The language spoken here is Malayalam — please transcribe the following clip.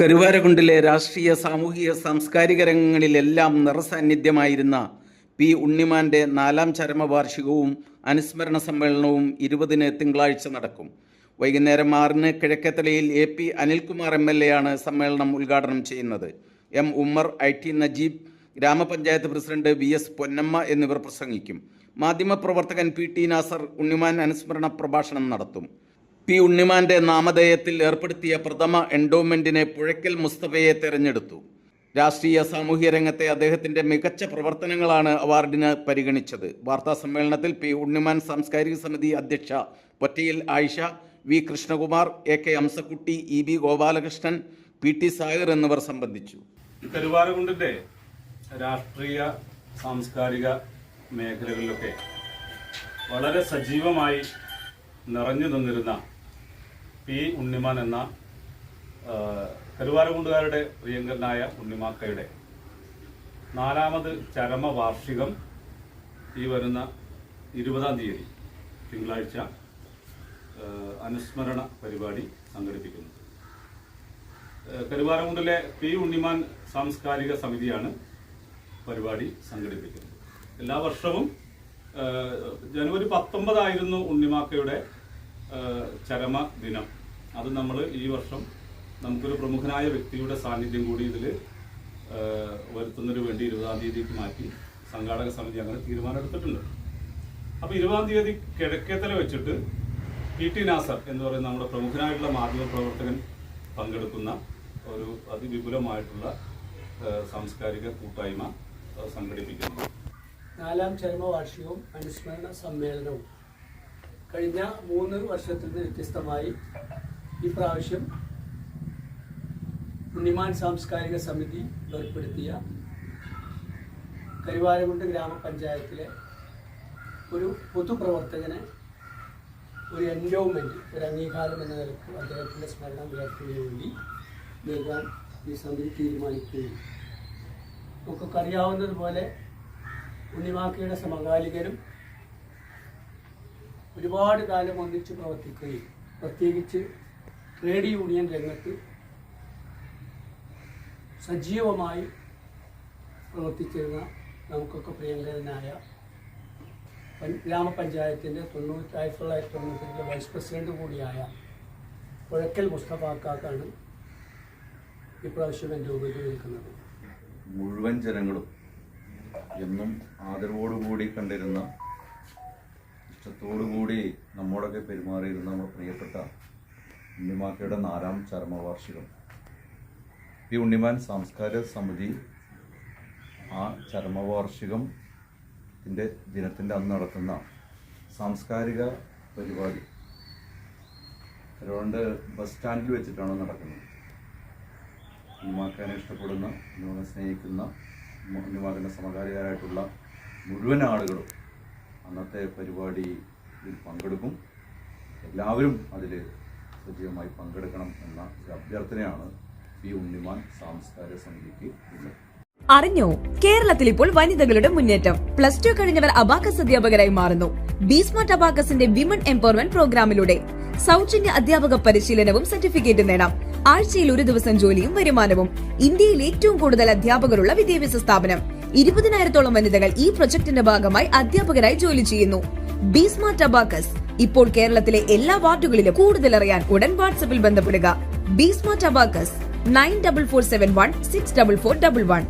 കരുവാരകുണ്ടിലെ രാഷ്ട്രീയ സാമൂഹിക സാംസ്കാരിക രംഗങ്ങളിലെല്ലാം നിറസാന്നിധ്യമായിരുന്ന പി ഉണ്ണിമാന്റെ നാലാം ചരമവാർഷികവും അനുസ്മരണ സമ്മേളനവും ഇരുപതിന് തിങ്കളാഴ്ച നടക്കും. വൈകുന്നേരം ആറിന് കിഴക്കത്തലയിൽ A P Anilkumar M L A ആണ് സമ്മേളനം ഉദ്ഘാടനം ചെയ്യുന്നത്. M Ummer I T Najeeb ഗ്രാമപഞ്ചായത്ത് പ്രസിഡന്റ് വി എസ് പൊന്നമ്മ എന്നിവർ പ്രസംഗിക്കും. മാധ്യമപ്രവർത്തകൻ പി ടി നാസർ ഉണ്ണിമാൻ അനുസ്മരണ പ്രഭാഷണം നടത്തും. പി ഉണ്ണിമാന്റെ നാമധേയത്തിൽ ഏർപ്പെടുത്തിയ പ്രഥമ എൻഡോമെന്റിനെ പുഴയ്ക്കൽ മുസ്തഫയെ തെരഞ്ഞെടുത്തു. രാഷ്ട്രീയ സാമൂഹ്യ രംഗത്തെ അദ്ദേഹത്തിന്റെ മികച്ച പ്രവർത്തനങ്ങളാണ് അവാർഡിന് പരിഗണിച്ചത്. വാർത്താ സമ്മേളനത്തിൽ പി ഉണ്ണിമാൻ സാംസ്കാരിക സമിതി അധ്യക്ഷ Pottayil Ayisha V Krishnakumar A K Amsakutty E B Gopalakrishnan P T Sagar എന്നിവർ സംബന്ധിച്ചു. കരുവാരകുണ്ടിന്റെ രാഷ്ട്രീയ സാംസ്കാരിക മേഖലകളിലൊക്കെ വളരെ സജീവമായി നിറഞ്ഞു നിന്നിരുന്ന പി ഉണ്ണിമാൻ എന്ന കരുവാരകുണ്ടുകാരുടെ പ്രിയങ്കരനായ ഉണ്ണിമാക്കയുടെ നാലാമത് ചരമവാർഷികം ഈ വരുന്ന ഇരുപതാം തീയതി തിങ്കളാഴ്ച അനുസ്മരണ പരിപാടി സംഘടിപ്പിക്കുന്നു. കരുവാരകുണ്ടിലെ പി ഉണ്ണിമാൻ സാംസ്കാരിക സമിതിയാണ് പരിപാടി സംഘടിപ്പിക്കുന്നത്. എല്ലാ വർഷവും ജനുവരി പത്തൊമ്പതായിരുന്നു ഉണ്ണിമാക്കയുടെ ചരമ ദിനം അത് നമ്മൾ ഈ വർഷം നമുക്കൊരു പ്രമുഖനായ വ്യക്തിയുടെ സാന്നിധ്യം കൂടി ഇതിൽ വരുത്തുന്നതിന് വേണ്ടി ഇരുപതാം തീയതിക്ക് മാറ്റി സംഘാടക സമിതി അങ്ങനെ തീരുമാനമെടുത്തിട്ടുണ്ട് അപ്പോൾ ഇരുപതാം തീയതി കിഴക്കേത്തല വെച്ചിട്ട് പി ടി നാസർ എന്ന് പറയുന്ന നമ്മുടെ പ്രമുഖനായിട്ടുള്ള മാധ്യമ പ്രവർത്തകൻ പങ്കെടുക്കുന്ന ഒരു അതിവിപുലമായിട്ടുള്ള സാംസ്കാരിക കൂട്ടായ്മ സംഘടിപ്പിക്കുന്നു. നാലാം ചരമവാർഷികവും അനുസ്മരണ സമ്മേളനവും. കഴിഞ്ഞ മൂന്ന് വർഷത്തിൽ നിന്ന് വ്യത്യസ്തമായി ഈ പ്രാവശ്യം ഉണ്ണിമാൻ സാംസ്കാരിക സമിതി ഏർപ്പെടുത്തിയ കരുവാരകുണ്ട് ഗ്രാമപഞ്ചായത്തിലെ ഒരു പൊതുപ്രവർത്തകന് ഒരു എൻഡോമെന്റ് ഒരു അംഗീകാരം എന്ന നിലയ്ക്ക് അദ്ദേഹത്തിന്റെ സ്മരണം ഉയർത്തുന്നതിന് വേണ്ടി നൽകാൻ ഈ സമിതി തീരുമാനിക്കുകയും നമുക്കൊക്കെ ഉണ്ണിമാക്കയുടെ സമകാലികരും ഒരുപാട് കാലം ഒന്നിച്ച് പ്രവർത്തിക്കുകയും പ്രത്യേകിച്ച് ട്രേഡ് യൂണിയൻ രംഗത്ത് സജീവമായി പ്രവർത്തിച്ചിരുന്ന നമുക്കൊക്കെ പ്രിയങ്കരനായ ഗ്രാമപഞ്ചായത്തിന്റെ തൊണ്ണൂറ്റി ആയിരത്തി തൊള്ളായിരത്തി തൊണ്ണൂറ്റിരണ്ടിലെ വൈസ് പ്രസിഡന്റ് കൂടിയായ പുഴക്കൽ മുസ്തഫാക്കാക്കാണ് ഇപ്രാവശ്യം എന്റെ ഉപരി നിൽക്കുന്നത്. മുഴുവൻ ജനങ്ങളും എന്നും ആദരവോടുകൂടി കണ്ടിരുന്ന ഇഷ്ടത്തോടുകൂടി നമ്മോടൊക്കെ പെരുമാറിയിരുന്ന നമ്മുടെ പ്രിയപ്പെട്ട ഉണ്ണിമാക്കയുടെ നാലാം ചരമവാർഷികം. പി ഉണ്ണിമാൻ സാംസ്കാരിക സമിതി ആ ചരമവാർഷികത്തിന്റെ ദിനത്തിന്റെ അന്ന് നടത്തുന്ന സാംസ്കാരിക പരിപാടി അതുകൊണ്ട് ബസ് സ്റ്റാൻഡിൽ വെച്ചിട്ടാണ് നടക്കുന്നത്. ഉണ്ണിമാക്കാനെ ഇഷ്ടപ്പെടുന്ന ഉണ്ണിമാനെ സ്നേഹിക്കുന്ന ഉണ്ണിമാക്കന്റെ സമകാലികരായിട്ടുള്ള മുഴുവൻ ആളുകളും അന്നത്തെ പരിപാടിയിൽ പങ്കെടുക്കും. എല്ലാവരും അതിൽ സജീവമായി പങ്കെടുക്കണം എന്ന അഭ്യർത്ഥനയാണ് പി ഉണ്ണിമാൻ സാംസ്കാരിക സമിതിക്ക് ഉള്ളത്. അറിഞ്ഞോ? കേരളത്തിൽ ഇപ്പോൾ വനിതകളുടെ മുന്നേറ്റം. പ്ലസ് ടു കഴിഞ്ഞവർ അബാക്കസ് അധ്യാപകരായി മാറുന്നു. ബീസ്മാർട്ട് അബാക്കസിന്റെ വിമൻ എംപവർമെന്റ് പ്രോഗ്രാമിലൂടെ സൗജന്യ അധ്യാപക പരിശീലനവും സർട്ടിഫിക്കറ്റ് നേടാം. ആഴ്ചയിൽ ഒരു ദിവസം ജോലിയും വരുമാനവും. ഇന്ത്യയിൽ ഏറ്റവും കൂടുതൽ അധ്യാപകരുള്ള വിദ്യാഭ്യാസ സ്ഥാപനം. ഇരുപതിനായിരത്തോളം വനിതകൾ ഈ പ്രൊജക്ടിന്റെ ഭാഗമായി അധ്യാപകരായി ജോലി ചെയ്യുന്നു. ബീസ്മാർട്ട് അബാക്കസ് ഇപ്പോൾ കേരളത്തിലെ എല്ലാ വാർഡുകളിലും കൂടുതൽ അറിയാൻ ഉടൻ വാട്സ്ആപ്പിൽ ബന്ധപ്പെടുക. Be smart abacus nine double four seven one six double four double one.